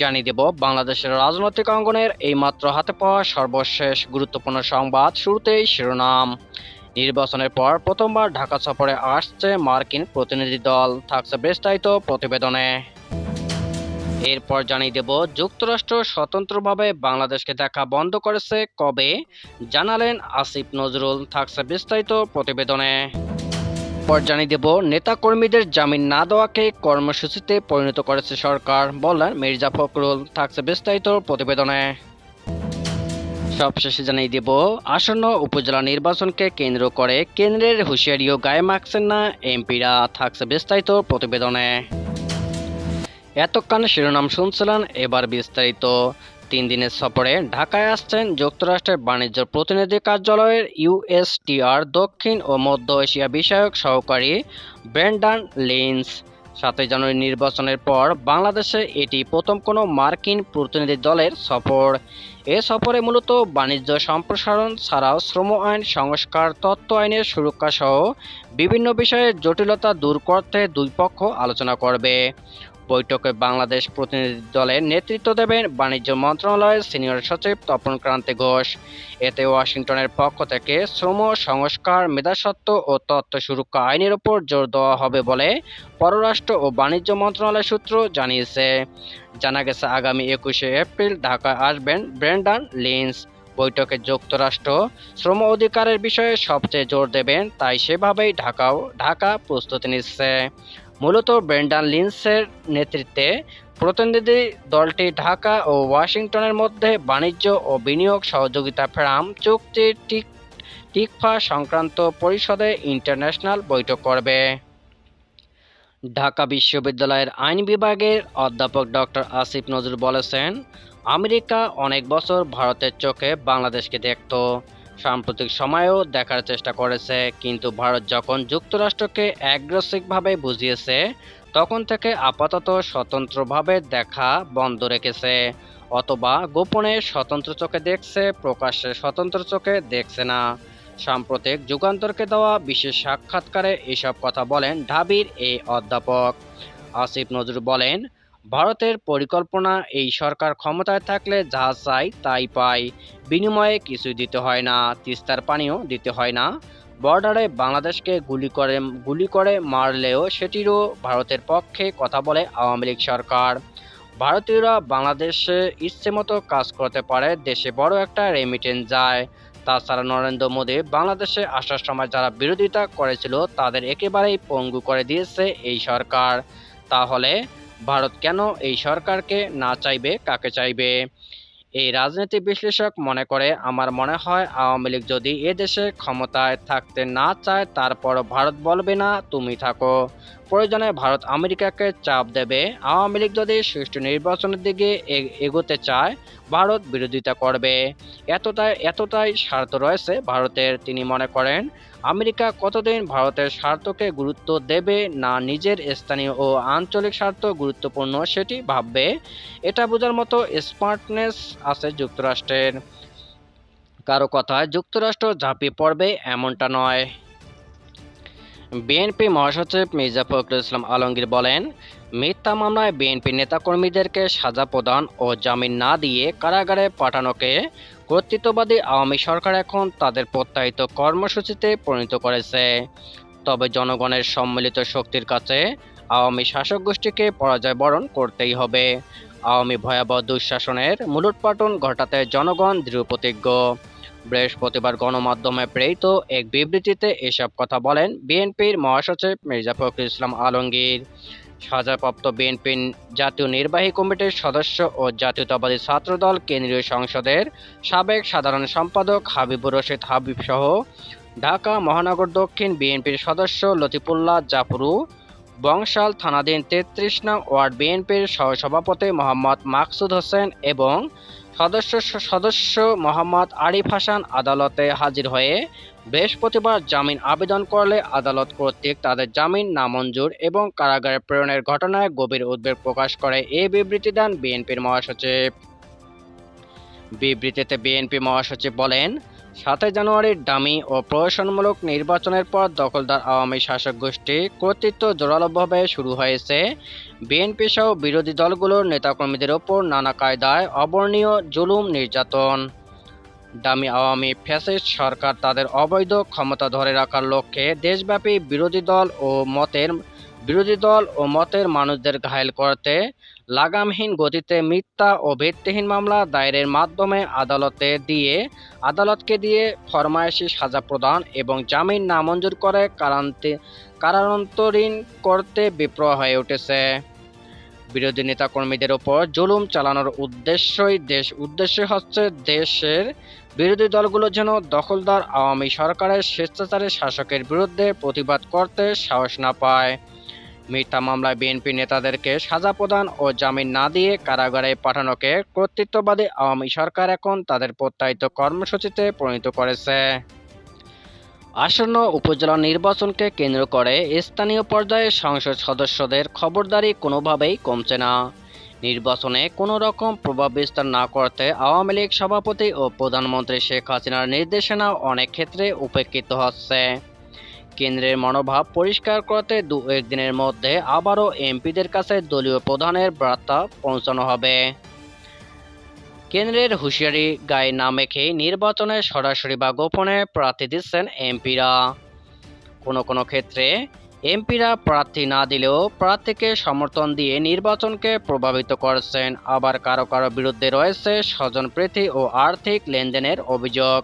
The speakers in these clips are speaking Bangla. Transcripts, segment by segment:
জানিয়ে দেব, বাংলাদেশের রাজনৈতিক অঙ্গনের এই মাত্র হাতে পাওয়া সর্বশেষ গুরুত্বপূর্ণ সংবাদ শুরুতেই শিরোনাম। নির্বাচনের পর প্রথমবার ঢাকা সফরে আসছে মার্কিন প্রতিনিধি দল, থাকছে বিস্তারিত প্রতিবেদনে। এরপর জানিয়ে দেব, যুক্তরাষ্ট্র স্বতন্ত্রভাবে বাংলাদেশকে দেখা বন্ধ করেছে কবে? জানালেন আসিফ নজরুল, থাকছে বিস্তারিত প্রতিবেদনে। পর জানিয়ে দেব, নেতাকর্মীদের জামিন না দেওয়াকে কর্মসূচিতে পরিণত করেছে সরকার, বললেন মির্জা ফখরুল, থাকছে বিস্তারিত প্রতিবেদনে। সবশেষে জানিয়ে দেব, আসন্ন উপজেলা নির্বাচনকে কেন্দ্র করে কেন্দ্রের হুঁশিয়ারিও গায়ে মাখছেন না এমপিরা, থাকছে বিস্তারিত প্রতিবেদনে। এতক্ষণ শিরোনাম শুনছিলেন এবার বিস্তারিত। তিন দিনের সফরে ঢাকায় আসছেন যুক্তরাষ্ট্রের বাণিজ্য প্রতিনিধি কার্যালয়ের ইউএসটিআর দক্ষিণ ও মধ্য এশিয়া বিষয়ক সহকারী ব্র্যান্ডান লিন্স সাতই জানুয়ারি নির্বাচনের পর বাংলাদেশে এটি প্রথম কোনো মার্কিন প্রতিনিধি দলের সফর। এ সফরে মূলত বাণিজ্য সম্প্রসারণ ছাড়াও শ্রম আইন, সংস্কার তত্ত্ব আইনের সুরক্ষা সহ বিভিন্ন বিষয়ে জটিলতা দূর করতে দুই পক্ষ আলোচনা করবে। বৈঠকে বাংলাদেশ প্রতিনিধি দলের নেতৃত্ব দেবেন বাণিজ্য মন্ত্রণালয়ের সিনিয়র সচিব তপন ক্রান্তি ঘোষ। এতে ওয়াশিংটনের পক্ষ থেকে শ্রম, সংস্কার মেধাসত্ব ও তথ্য সুরক্ষা আইনের উপর জোর দেওয়া হবে বলে পররাষ্ট্র ও বাণিজ্য মন্ত্রণালয় সূত্র জানিয়েছে। জানা গেছে, আগামী একুশে এপ্রিল ঢাকায় আসবেন ব্রেন্ডান লিন্স। বৈঠকে যুক্তরাষ্ট্র শ্রম অধিকারের বিষয়ে সবচেয়ে জোর দেবেন, তাই সেভাবেই ঢাকাও ঢাকা প্রস্তুতি নিচ্ছে। মূলত ব্রেন্ডান লিন্সের নেতৃত্বে প্রতিনিধি দলটি ঢাকা ও ওয়াশিংটনের মধ্যে বাণিজ্য ও বিনিয়োগ সহযোগিতা ফেরাম চুক্তি টিক টিকফা সংক্রান্ত পরিষদে ইন্টারন্যাশনাল বৈঠক করবে। ঢাকা বিশ্ববিদ্যালয়ের আইন বিভাগের অধ্যাপক ডক্টর আসিফ নজরুল বলেছেন, আমেরিকা অনেক বছর ভারতের চোখে বাংলাদেশকে দেখত। সাম্প্রতিক সময়েও দেখার চেষ্টা করেছে, কিন্তু ভারত যখন যুক্তরাষ্ট্রকে অ্যাগ্রেসিভভাবে বুঝিয়েছে, তখন থেকে আপাতত স্বতন্ত্রভাবে দেখা বন্ধ রেখেছে, অথবা গোপনে স্বতন্ত্র চোখে দেখছে, প্রকাশ্যে স্বতন্ত্র চোখে দেখছে না। সাম্প্রতিক যুগান্তরকে দেওয়া বিশেষ সাক্ষাৎকারে এসব কথা বলেন ঢাবির এই অধ্যাপক। আসিফ নজরুল বলেন ভারতের পরিকল্পনা, এই সরকার ক্ষমতায় থাকলে যা চাই তাই পায় বিনিময়ে কিছুই দিতে হয় না, তিস্তার পানিও দিতে হয় না। বর্ডারে বাংলাদেশকে গুলি করে গুলি করে মারলেও সেটিরও ভারতের পক্ষে কথা বলে আওয়ামী লীগ সরকার। ভারতীয়রা বাংলাদেশে ইচ্ছেমতো কাজ করতে পারে, দেশে বড় একটা রেমিটেন্স যায়। তাছাড়া নরেন্দ্র মোদী বাংলাদেশে আসার সময় যারা বিরোধিতা করেছিল, তাদের একেবারেই পঙ্গু করে দিয়েছে এই সরকার। তাহলে ভারত কেন এই সরকারকে না চাইবে, কাকে চাইবে? এই রাজনীতি বিশ্লেষক মনে করে, আমার মনে হয় আওয়ামী লীগ যদি এ দেশে ক্ষমতায় থাকতে না চায়, তারপর ভারত বলবে না, তুমি থাকো। প্রয়োজনে ভারত আমেরিকাকে চাপ দেবে। আওয়ামী লীগ যদি সুষ্ঠু নির্বাচনের দিকে এগোতে চায়, ভারত বিরোধিতা করবে। এতটাই এতটাই স্বার্থ রয়েছে ভারতের, তিনি মনে করেন। আমেরিকা কতদিন ভারতের স্বার্থকে গুরুত্ব দেবে না নিজের স্থানীয় ও আঞ্চলিক স্বার্থ গুরুত্বপূর্ণ সেটি ভাববে, এটা বোঝার মতো স্মার্টনেস আছে যুক্তরাষ্ট্রের। কারও কথায় যুক্তরাষ্ট্র ঝাঁপিয়ে পড়বে এমনটা নয়। বিএনপি মহাসচিব মির্জা ফখরুল ইসলাম আলমগীর বলেন, মিথ্যা মামলায় বিএনপি নেতাকর্মীদেরকে সাজা প্রদান ও জামিন না দিয়ে কারাগারে পাঠানোকে কর্তৃত্ববাদী আওয়ামী সরকার এখন তাদের প্রত্যাহিত কর্মসূচিতে পরিণত করেছে। তবে জনগণের সম্মিলিত শক্তির কাছে আওয়ামী শাসক গোষ্ঠীকে পরাজয় বরণ করতেই হবে। আওয়ামী ভয়াবহ দুঃশাসনের মূলোৎপাটন ঘটাতে জনগণ দৃঢ়প্রতিজ্ঞ বৃহস্পতিবার গণমাধ্যমে প্রেরিত এক বিবৃতিতে এসব কথা বলেন বিএনপির মহাসচিব মির্জা ফখরুল ইসলাম আলমগীর। সাজাপ্রাপ্ত বিএনপির জাতীয় নির্বাহী কমিটির সদস্য ও জাতীয়তাবাদী ছাত্রদল কেন্দ্রীয় সংসদের সাবেক সাধারণ সম্পাদক হাবিবুর রশিদ হাবিব সহ ঢাকা, মহানগর দক্ষিণ বিএনপির সদস্য লতিফুল্লাহ জাফরু, বংশাল থানাধীন তেত্রিশ নং ওয়ার্ড বিএনপির সহসভাপতি মোহাম্মদ মাকসুদ হোসেন এবং সদস্য সদস্য মোহাম্মদ আরিফ হাসান আদালতে হাজির হয়ে বৃহস্পতিবার জামিন আবেদন করলে আদালত কর্তৃক তাদের জামিন নামঞ্জুর এবং কারাগারে প্রেরণের ঘটনায় গভীর উদ্বেগ প্রকাশ করে এ বিবৃতি দেন বিএনপির মহাসচিব। বিবৃতিতে বিএনপি মহাসচিব বলেন, সাতই জানুয়ারির ডামি ও প্রহসনমূলক নির্বাচনের পর দখলদার আওয়ামী শাসক গোষ্ঠী কর্তৃত্ব জোরালোভাবে শুরু হয়েছে। বিএনপি সহ বিরোধী দলগুলোর নেতাকর্মীদের ওপর নানা কায়দায় অবর্ণীয় জুলুম নির্যাতন। ডামি আওয়ামী ফ্যাসিস্ট সরকার তাদের অবৈধ ক্ষমতা ধরে রাখার লক্ষ্যে দেশব্যাপী বিরোধী দল ও মতের, বিরোধী দল ও মতের মানুষদের ঘায়েল করতে, লাগামহীন গতিতে মিথ্যা ও ভিত্তিহীন মামলা দায়েরের মাধ্যমে আদালতে দিয়ে, আদালতকে দিয়ে ফরমায়েশি সাজা প্রদান এবং জামিন নামঞ্জুর করে কারান্তে, কারান্তরীণ করতে বিপ্লব হয়ে উঠেছে। বিরোধী নেতাকর্মীদের ওপর জুলুম চালানোর উদ্দেশ্যই দেশ, উদ্দেশ্য হচ্ছে দেশের বিরোধী দলগুলো যেন দখলদার আওয়ামী সরকারের স্বেচ্ছাচারী শাসকের বিরুদ্ধে প্রতিবাদ করতে সাহস না পায়। মিথ্যা মামলায় বিএনপি নেতাদেরকে সাজা প্রদান ও জামিন না দিয়ে কারাগারে পাঠানোকে কর্তৃত্ববাদী আওয়ামী সরকার এখন তাদের প্রত্যায়িত কর্মসূচিতে পরিণত করেছে। আসন্ন উপজেলা নির্বাচনকে কেন্দ্র করে স্থানীয় পর্যায়ে সংসদ সদস্যদের খবরদারি কোনোভাবেই কমছে না। নির্বাচনে কোনো রকম প্রভাব বিস্তার না করতে আওয়ামী লীগ সভাপতি ও প্রধানমন্ত্রী শেখ হাসিনার নির্দেশনা অনেক ক্ষেত্রে উপেক্ষিত হচ্ছে। কেন্দ্রের মনোভাব পরিষ্কার করতে দু একদিনের মধ্যে আবারও এমপিদের কাছে দলীয় প্রধানের বার্তা পৌঁছানো হবে। কেন্দ্রের হুঁশিয়ারি গায়ে না মেখেই নির্বাচনে সরাসরি বা গোপনে প্রার্থী দিচ্ছেন এমপিরা। কোনো কোনো ক্ষেত্রে এমপিরা প্রার্থী না দিলেও প্রার্থীকে সমর্থন দিয়ে নির্বাচনকে প্রভাবিত করছেন। আবার কারও কারও বিরুদ্ধে রয়েছে স্বজনপ্রীতি ও আর্থিক লেনদেনের অভিযোগ।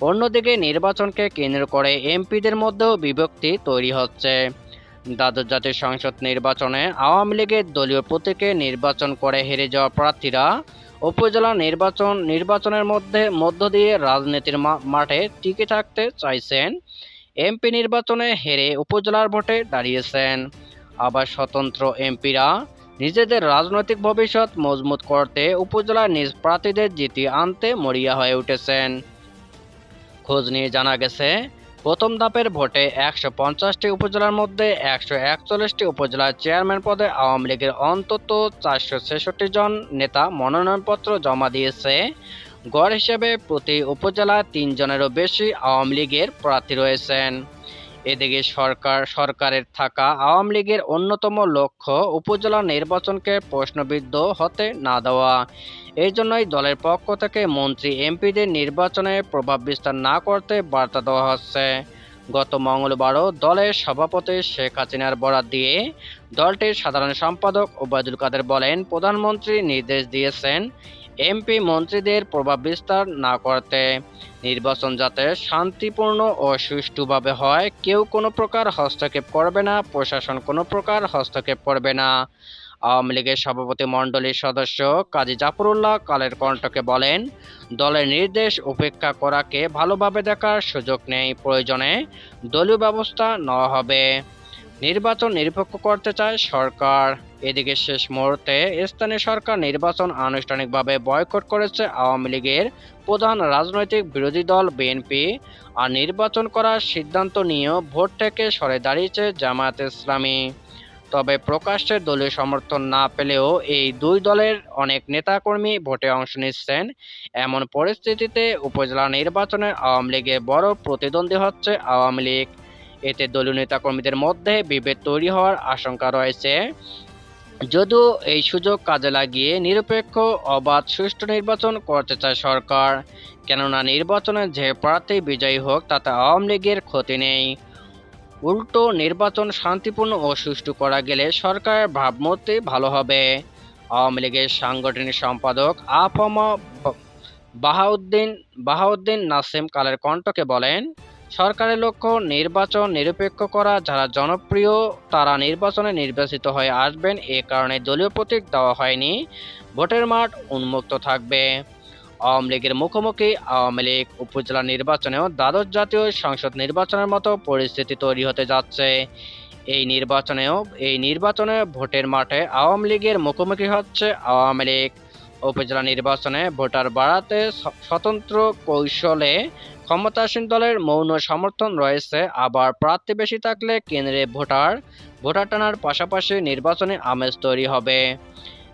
অন্যদিকে নির্বাচনকে কেন্দ্র করে এমপিদের মধ্যেও বিভক্তি তৈরি হচ্ছে। দ্বাদশ জাতীয় সংসদ নির্বাচনে আওয়ামী লীগের দলীয় প্রতীকে নির্বাচন করে হেরে যাওয়া প্রার্থীরা উপজেলা নির্বাচন, নির্বাচনের মধ্যে, মধ্য দিয়ে রাজনীতির মাঠে টিকে থাকতে চাইছেন। এমপি নির্বাচনে হেরে উপজেলার ভোটে দাঁড়িয়েছেন। আবার স্বতন্ত্র এমপিরা নিজেদের রাজনৈতিক ভবিষ্যৎ মজবুত করতে উপজেলার নিজ প্রার্থীদের জিতিয়ে আনতে মরিয়া হয়ে উঠেছেন। খোঁজ নিয়ে জানা গেছে প্রথম ধাপের ভোটে একশো পঞ্চাশটি উপজেলার মধ্যে একশো একচল্লিশটি উপজেলার চেয়ারম্যান পদে আওয়ামী লীগের অন্তত চারশো ছেষট্টি জন নেতা মনোনয়নপত্র জমা দিয়েছে। গড় হিসেবে প্রতি উপজেলায় তিনজনেরও বেশি আওয়ামী লীগের প্রার্থী রয়েছেন। এদিকে সরকার, সরকারের থাকা আওয়ামী লীগের অন্যতম লক্ষ্য উপজেলা নির্বাচনকে প্রশ্নবিদ্ধ হতে না দেওয়া। এই জন্যই দলের পক্ষ থেকে মন্ত্রী এমপিদের নির্বাচনে প্রভাব বিস্তার না করতে বার্তা দেওয়া হচ্ছে। গত মঙ্গলবারও দলের সভাপতি শেখ হাসিনার বরাত দিয়ে দলটির সাধারণ সম্পাদক ওবায়দুল কাদের বলেন, প্রধানমন্ত্রী নির্দেশ দিয়েছেন এমপি মন্ত্রীদের প্রভাব বিস্তার না করতে। নির্বাচন যাতে শান্তিপূর্ণ ও সুষ্ঠুভাবে হয়, কেউ কোনো প্রকার হস্তক্ষেপ করবে না, প্রশাসন কোনো প্রকার হস্তক্ষেপ করবে না। আওয়ামী লীগের সভাপতি মণ্ডলীর সদস্য কাজী জাফরুল্লাহ কালের কণ্ঠকে বলেন, দলের নির্দেশ উপেক্ষা করাকে ভালোভাবে দেখার সুযোগ নেই, প্রয়োজনে দলীয় ব্যবস্থা নেওয়া হবে। নির্বাচন নিরপেক্ষ করতে চায় সরকার। এদিকে শেষ মুহূর্তে স্থানীয় সরকার নির্বাচন আনুষ্ঠানিকভাবে বয়কট করেছে আওয়ামী লীগের প্রধান রাজনৈতিক বিরোধী দল বিএনপি আর নির্বাচন করার সিদ্ধান্ত নিয়েও ভোট থেকে সরে দাঁড়িয়েছে জামায়াত ইসলামী। তবে প্রকাশ্যে দলীয় সমর্থন না পেলেও এই দুই দলের অনেক নেতাকর্মী ভোটে অংশ নিচ্ছেন। এমন পরিস্থিতিতে উপজেলা নির্বাচনে আওয়ামী লীগের বড় প্রতিদ্বন্দ্বী হচ্ছে আওয়ামী লীগ। এতে দলীয় নেতাকর্মীদের মধ্যে বিভেদ তৈরি হওয়ার আশঙ্কা রয়েছে। যদিও এই সুযোগ কাজে লাগিয়ে নিরপেক্ষ, অবাধ, সুষ্ঠু নির্বাচন করতে চায় সরকার, কেননা নির্বাচনে যে প্রার্থী বিজয়ী হোক তাতে আওয়ামী লীগের ক্ষতি নেই। উল্টো নির্বাচন শান্তিপূর্ণ ও সুষ্ঠু করা গেলে সরকারের ভাবমূর্তি ভালো হবে। আওয়ামী লীগের সাংগঠনিক সম্পাদক আফমা বাহাউদ্দিন বাহাউদ্দিন নাসিম কালের কণ্ঠকে বলেন, সরকারের লক্ষ্য নির্বাচন নিরপেক্ষ করা, যারা জনপ্রিয় তারা নির্বাচনে নির্বাচিত হয়ে আসবেন। এ কারণে দলীয় প্রতীক দেওয়া হয়নি। ভোটের মাঠ উন্মুক্ত থাকবে। আওয়ামী লীগের মুখোমুখি, আওয়ামী লীগ উপজেলা নির্বাচনেও দ্বাদশ জাতীয় সংসদ নির্বাচনের মতো পরিস্থিতি তৈরি হতে যাচ্ছে। এই নির্বাচনেও, এই নির্বাচনে ভোটের মাঠে আওয়ামী লীগের মুখোমুখি হচ্ছে আওয়ামী লীগ। উপজেলা নির্বাচনে ভোটার বাড়াতে স্বতন্ত্র কৌশলে ক্ষমতাসীন দলের মৌন সমর্থন রয়েছে। আবার প্রার্থী বেশি থাকলে কেন্দ্রে ভোটার ভোটার টানার পাশাপাশি নির্বাচনে আমেজ তৈরি হবে।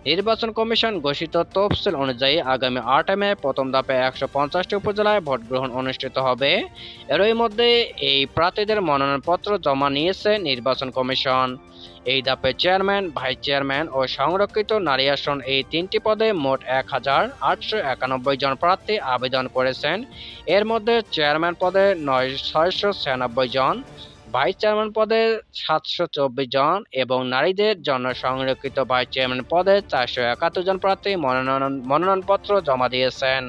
নির্বাচন কমিশন ঘোষিত তফসিল অনুযায়ী আগামী আট মে প্রথম ধাপে একশো পঞ্চাশটি উপজেলায় ভোট গ্রহণ অনুষ্ঠিত হবে। এরই মধ্যে এই প্রার্থীদের মনোনয়নপত্র জমা নিয়েছে নির্বাচন কমিশন। এই ধাপে চেয়ারম্যান, ভাইস চেয়ারম্যান ও সংরক্ষিত নারী আসন এই তিনটি পদে মোট এক হাজার আটশো একানব্বই জন প্রার্থী আবেদন করেছেন। এর মধ্যে চেয়ারম্যান পদে নয়, ছয়শো ছিয়ানব্বই জন ভাইস চেয়ারম্যান পদে সাতশো চব্বিশ জন এবং নারীদের জন্য সংরক্ষিত ভাইস চেয়ারম্যান পদে চারশো একাত্তর জন প্রার্থী মনোনয়ন মনোনয়নপত্র জমা দিয়েছেন।